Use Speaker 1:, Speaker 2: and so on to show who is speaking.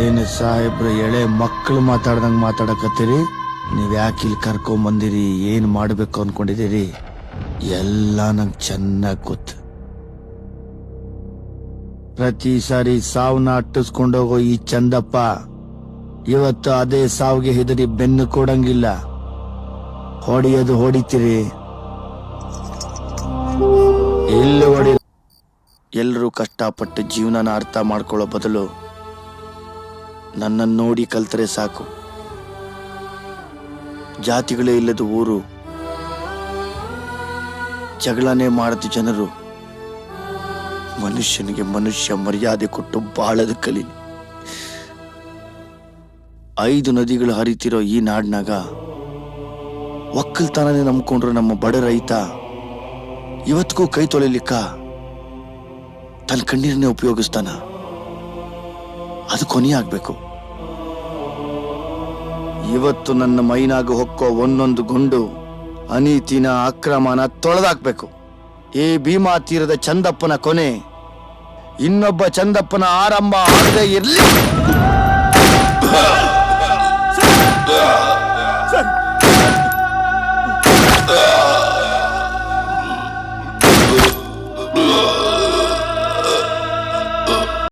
Speaker 1: ಏನು ಸಾಹೇಬ್ರು, ಎಳೆ ಮಕ್ಕಳು ಮಾತಾಡ್ದಂಗ್ ಮಾತಾಡಕತ್ತೀರಿ? ನೀವ್ ಯಾಕೆ ಇಲ್ಲಿ ಕರ್ಕೊಂಡ್ ಬಂದಿರಿ ಏನ್ ಮಾಡ್ಬೇಕು ಅನ್ಕೊಂಡಿದ್ದೀರಿ? ಎಲ್ಲ ನಂಗೆ ಚೆನ್ನಾಗ್ ಗೊತ್ತು. ಪ್ರತಿ ಸಾರಿ ಸಾವನ್ನ ಅಟ್ಟಿಸ್ಕೊಂಡೋಗೋ ಈ ಚಂದಪ್ಪ ಇವತ್ತು ಅದೇ ಸಾವಿಗೆ ಹೆದರಿ ಬೆನ್ನು ಕೊಡಂಗಿಲ್ಲ. ಹೊಡಿಯೋದು ಹೊಡಿತೀರಿ. ಎಲ್ಲಿ ಹೊಡಿ. ಎಲ್ಲರೂ ಕಷ್ಟಪಟ್ಟು ಜೀವನನ ಅರ್ಥ ಮಾಡ್ಕೊಳ್ಳೋ ಬದಲು ನನ್ನನ್ನು ನೋಡಿ ಕಲ್ತರೆ ಸಾಕು. ಜಾತಿಗಳೇ ಇಲ್ಲದ ಊರು, ಜಗಳನೆ ಮಾಡದ ಜನರು ಮನುಷ್ಯನಿಗೆ ಮನುಷ್ಯ ಮರ್ಯಾದೆ ಕೊಟ್ಟು ಬಾಳದ ಕಲಿ. ಐದು ನದಿಗಳು ಹರಿತಿರೋ ಈ ನಾಡಿನಾಗ ಒಕ್ಕಲ್ತನೇ ನಂಬ್ಕೊಂಡ್ರು ನಮ್ಮ ಬಡ ರೈತ. ಇವತ್ತಿಗೂ ಕೈ ತೊಳಿಲಿಕ್ಕ ತನ್ನ ಕಣ್ಣೀರನ್ನೇ ಉಪಯೋಗಿಸ್ತಾನ. ಅದು ಕೊನೆಯಾಗಬೇಕು. ಇವತ್ತು ನನ್ನ ಮೈನಾಗ ಹೊಕ್ಕೋ ಒಂದೊಂದು ಗುಂಡು ಅನೀತಿನ ಅಕ್ರಮನ ತೊಳೆದಾಕ್ಬೇಕು. ಈ ಭೀಮಾ ತೀರದ ಚಂದಪ್ಪನ ಕೊನೆ, ಇನ್ನೊಬ್ಬ ಚಂದಪ್ಪನ ಆರಂಭ ಆಗದೆ ಇರ್ಲಿ.